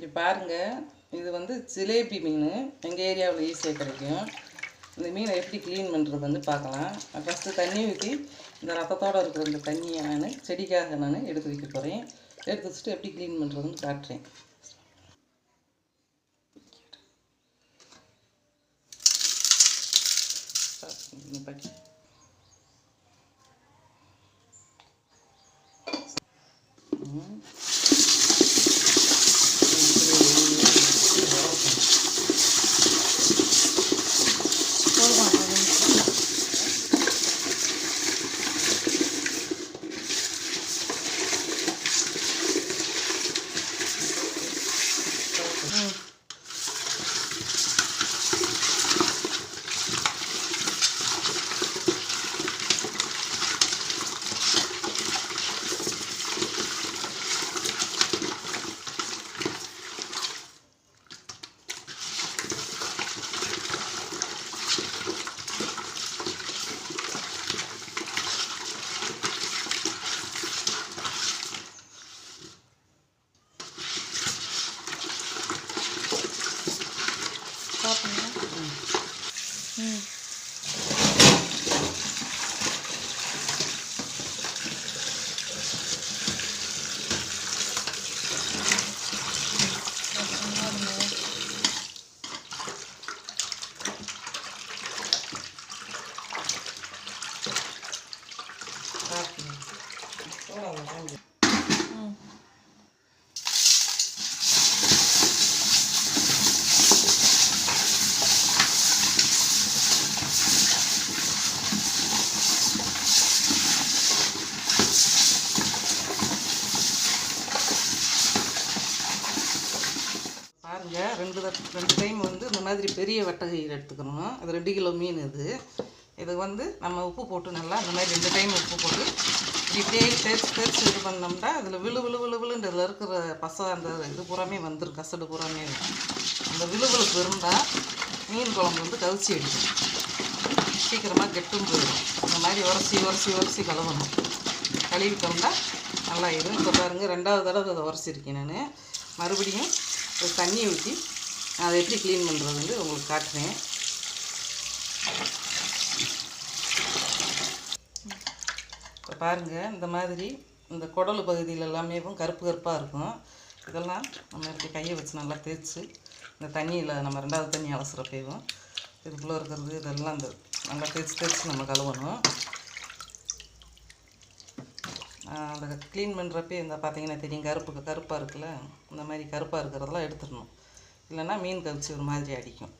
இங்கே பாருங்கள் இது வந்து ஜிலேபி மீன். எங்கள் ஏரியாவில் ஈஸியாக கிடைக்கும் இந்த மீனை எப்படி க்ளீன் பண்ணுறது வந்து பார்க்கலாம். ஃபஸ்ட்டு தண்ணி ஊற்றி இந்த ரத்தத்தோடு இருக்கிற இந்த தண்ணியை நான் செடிக்காக நான் எடுத்து வைக்க போகிறேன் எடுத்து வச்சுட்டு எப்படி க்ளீன் பண்ணுறதுன்னு காட்டுறேன். நிப்பாட்டி. ரெண்டு டைம் வந்து இந்த மாதிரி பெரிய வட்டகையில் எடுத்துக்கணும் அது ரெண்டு கிலோ மீன் இது இது வந்து நம்ம உப்பு போட்டு நல்லா இந்த மாதிரி ரெண்டு டைம் உப்பு போட்டு இப்படியே தேய்ச்சி தேய்ச்சி இது பண்ணோம்னா அதில் விழு விழு விழு விழுன்ற இருக்கிற பசை அந்த இது பூராமே வந்துடும் கசடு பூராமே. அந்த விழுவிழுப்பு இருந்தால் மீன் குழம்பு வந்து கவிச்சி அடிக்கும் சீக்கிரமாக கெட்டும் போயிடும். இந்த மாதிரி உரசி உரசி உரசி கழுவணும். கழுவிட்டோம்னா நல்லா இருக்கும் இப்போ பாருங்கள் ரெண்டாவது தடவை அதை உரசிருக்கேன் நான். மறுபடியும் ஒரு தண்ணி ஊற்றி அதை எப்படி க்ளீன் பண்ணுறது வந்து உங்களுக்கு காட்டுறேன். இப்போ பாருங்கள் இந்த மாதிரி இந்த குடல் பகுதியில் எல்லாமே கருப்பு கருப்பாக இருக்கும். இதெல்லாம் நம்ம இப்படி கையை வச்சு நல்லா தேய்ச்சி இந்த தண்ணியில் நம்ம ரெண்டாவது தண்ணி அலசுகிறப்பையும் இதுக்குள்ளே இருக்கிறது இதெல்லாம் இந்த நல்லா தேய்ச்சி தேய்ச்சி நம்ம கழுவணும். அதை அந்த க்ளீன் பண்ணுறப்ப இந்த பார்த்தீங்கன்னா தெரியும் கருப்பு கருப்பாக இருக்குல்ல? இந்த மாதிரி கருப்பாக இருக்கிறதெல்லாம் எடுத்துடணும். இல்லைன்னா மீன் கவிச்சு ஒரு மாதிரி அடிக்கும்.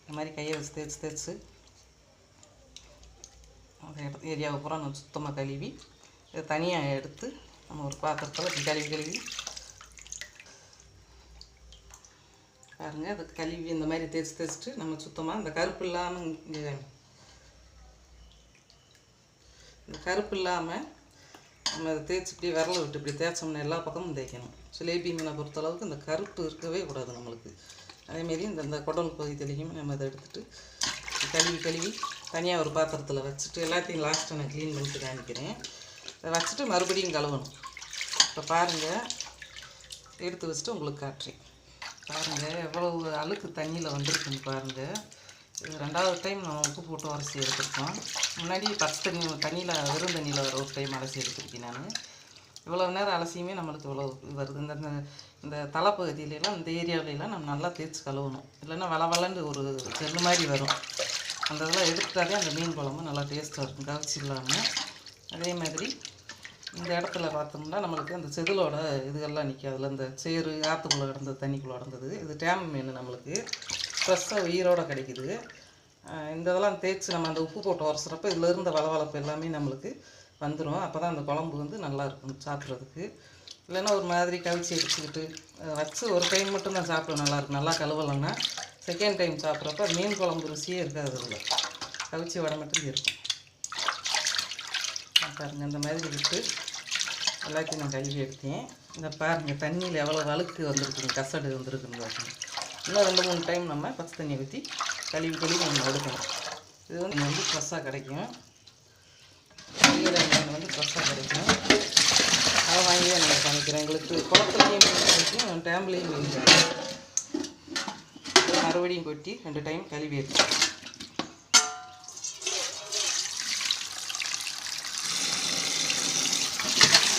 இந்த மாதிரி கையை வச்சு தேய்ச்சி தேய்ச்சி அந்த இடத்து ஏரியாவை பூரா நம்ம சுத்தமாக கழுவி இதை தனியாக எடுத்து நம்ம ஒரு பாத்திரத்தில் இப்படி கழுவி கழுவி. பாருங்கள் அதை கழுவி இந்த மாதிரி தேய்ச்சி தேய்ச்சிட்டு நம்ம சுத்தமாக இந்த கருப்பு இல்லாமல் இந்த கருப்பு இல்லாமல் நம்ம அதை தேய்ச்சி இப்படி விரல விட்டு இப்படி தேய்ச்சோம்னா எல்லா பக்கமும் தேய்க்கணும். சிலேபி மீனை பொறுத்தளவுக்கு இந்த கருப்பு இருக்கவே கூடாது நம்மளுக்கு. அதேமாரி இந்த இந்த குடல் பகுதியிலையும் நம்ம அதை எடுத்துட்டு கழுவி கழுவி தனியாக ஒரு பாத்திரத்தில் வச்சுட்டு எல்லாத்தையும் லாஸ்ட்டாக நான் க்ளீன் பண்ணிட்டு காமிக்கிறேன். அதை வச்சுட்டு மறுபடியும் கழுவணும். இப்போ பாருங்கள் எடுத்து வச்சுட்டு உங்களுக்கு காட்டுறேன். பாருங்கள் எவ்வளவு அழுக்கு தண்ணியில் வந்திருக்குன்னு பாருங்கள் இது ரெண்டாவது டைம் நம்ம உப்பு போட்டு அரைச்சி எடுத்துருக்கோம். முன்னாடி பச்சை தண்ணி தண்ணியில் வெறும் தண்ணியில் வர ஒரு டைம் அலசி எடுத்துருக்கேன் நான். இவ்வளோ நேரம் அலசியுமே நம்மளுக்கு இவ்வளோ இது வருது. இந்த இந்த தலைப்பகுதியிலலாம் இந்த ஏரியாவிலலாம் நம்ம நல்லா தேய்ச்சி கழுவணும். இல்லைன்னா வள வளன்னு ஒரு செல்லு மாதிரி வரும். அந்த இதெல்லாம் எடுத்துட்டாலே அந்த மீன் குழம்பு நல்லா டேஸ்ட்டாக இருக்கும் கவிச்சி இல்லாமல் அதே மாதிரி இந்த இடத்துல பார்த்தோம்னா நம்மளுக்கு அந்த செதிலோட இதுகள்லாம் நிற்காதுல இந்த சேரு ஆற்றுக்குள்ளே கிடந்தது தண்ணிக்குள்ளே கிடந்தது. இது டேம் மீன் நம்மளுக்கு. ஃப்ரெஷ்ஷாக உயிரோட கிடைக்கிது. இந்த இதெல்லாம் தேய்ச்சி நம்ம அந்த உப்பு போட்டு உரசுறப்ப இதில் இருந்த வளவளப்பு எல்லாமே நம்மளுக்கு வந்துடும் அப்போ தான் அந்த குழம்பு வந்து நல்லா இருக்கும் சாப்பிட்றதுக்கு. இல்லைன்னா ஒரு மாதிரி கவிச்சி எடுத்துக்கிட்டு வச்சு ஒரு டைம் மட்டும் தான் சாப்பிட நல்லாயிருக்கும் நல்லா கழுவலைன்னா செகண்ட் டைம் சாப்பிட்றப்ப மீன் குழம்பு ருசியே இருக்காது அதில். கவிச்சி வடை மட்டும் இருக்கும். பாருங்கள் இந்த மாதிரி விட்டு எல்லாத்தையும் நான் கழுவி எடுத்தேன். இந்த பாருங்கள் தண்ணியில் எவ்வளோ அழுக்கு வந்திருக்குங்க கசடு வந்திருக்குன்னு பாருங்கள் இன்னும் ரெண்டு மூணு டைம் நம்ம பச்சை தண்ணியை ஊற்றி கழுவி கழுவி நம்ம எடுக்கணும் இது வந்து வந்து ஃப்ரெஷ்ஷாக கிடைக்கும். ஈர மீன் வந்து ஃப்ரெஷ்ஷாக கிடைக்கும். அதை வாங்கி தான் நாங்கள் சமைக்கிறோம். எங்களுக்கு குளத்துலையும் மீன் கிடைக்கும் டேம்லேயும் மீன் கிடைக்கும் மறுபடியும் கொட்டி ரெண்டு டைம் கழுவி எடுத்து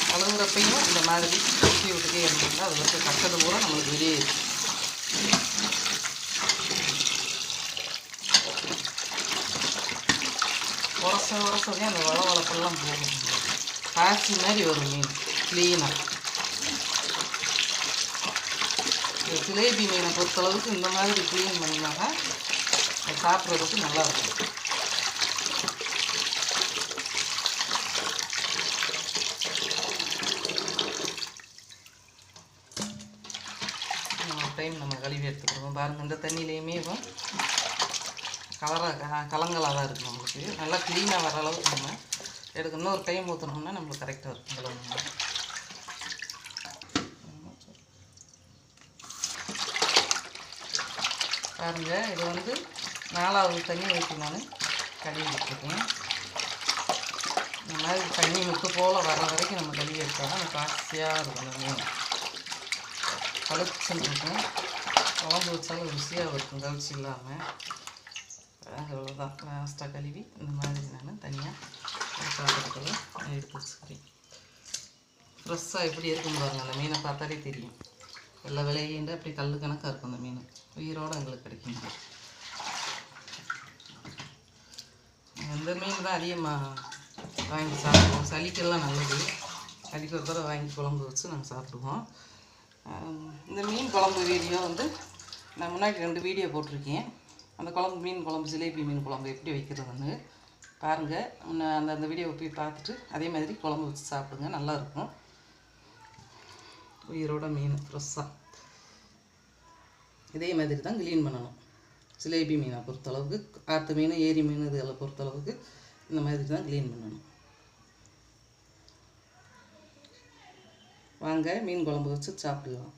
கலங்குறப்பையும் இந்த மாதிரி கொட்டி விட்டுட்டே இருந்தோம்னா அதில் இருக்க கட்டது பூரா நம்மளுக்கு வெளியே உரச உரசவே அந்த வள வளப்பெல்லாம் போகும் பாசி மாதிரி வரும் மீன் க்ளீனாக இந்த ஜிலேபி மீனை பொறுத்தளவுக்கு இந்த மாதிரி க்ளீன் பண்ணினாக்கா அது சாப்பிட்றதுக்கு நல்லாயிருக்கும் டைம் நம்ம கழுவி எடுத்துக்கிறோம் பாருங்கள் இந்த தண்ணியிலையுமே இப்போ கலராக கலங்களாக தான் இருக்குது நம்மளுக்கு. நல்லா க்ளீனாக வர அளவுக்கு நம்ம எடுக்க இன்னொரு டைம் ஊற்றினோம்னா நம்மளுக்கு கரெக்டாக இருக்கும். கலந்து பாருங்கள் இது வந்து நாலாவது தண்ணி ஊற்றி நான் கழுவி விட்டுருக்கேன். இந்த மாதிரி தண்ணி முத்து போல் வர வரைக்கும் நம்ம கழுவி எடுத்தால் தான் காசியாக இருக்கும். அந்த மீன் இருக்கும். குழம்பு வச்சாலும் ருசியாக இருக்கும் கழிச்சு இல்லாமல் அவ்வளோதான் லாஸ்ட்டாக கழுவி இந்த மாதிரி நான் தனியாக சாப்பிட்றதுக்குள்ள எடுத்து வச்சுக்கிறேன். ஃப்ரெஷ்ஷாக எப்படி இருக்கும் பாருங்க. அந்த மீனை பார்த்தாலே தெரியும். எல்லா விலையிண்டு அப்படி கல் கணக்காக இருக்கும் அந்த மீன்? உயிரோடு எங்களுக்கு கிடைக்கும்? இந்த மீன் தான் அதிகமாக வாங்கி சாப்பிடுவோம். சளிக்கெல்லாம் நல்லது. சளிக்கு ஒரு தடவை வாங்கி குழம்பு வச்சு நாங்கள் சாப்பிடுவோம். இந்த மீன் குழம்பு வீடியோ வந்து நான் முன்னாடி ரெண்டு வீடியோ போட்டிருக்கேன். அந்த குழம்பு மீன் குழம்பு ஜிலேபி மீன் குழம்பு எப்படி வைக்கிறதுன்னு பாருங்கள் முன்ன அந்த அந்த வீடியோவை போய் பார்த்துட்டு அதே மாதிரி குழம்பு வச்சு சாப்பிடுங்க நல்லாயிருக்கும். உயிரோட மீன் ஃப்ரெஷ்ஷாக இதே மாதிரி தான் க்ளீன் பண்ணணும். ஜிலேபி மீனை பொறுத்தளவுக்கு ஆற்று மீன் ஏரி மீன் இதெல்லாம் பொறுத்தளவுக்கு இந்த மாதிரி தான் க்ளீன் பண்ணணும். வாங்க மீன் குழம்பு வச்சு சாப்பிடலாம்.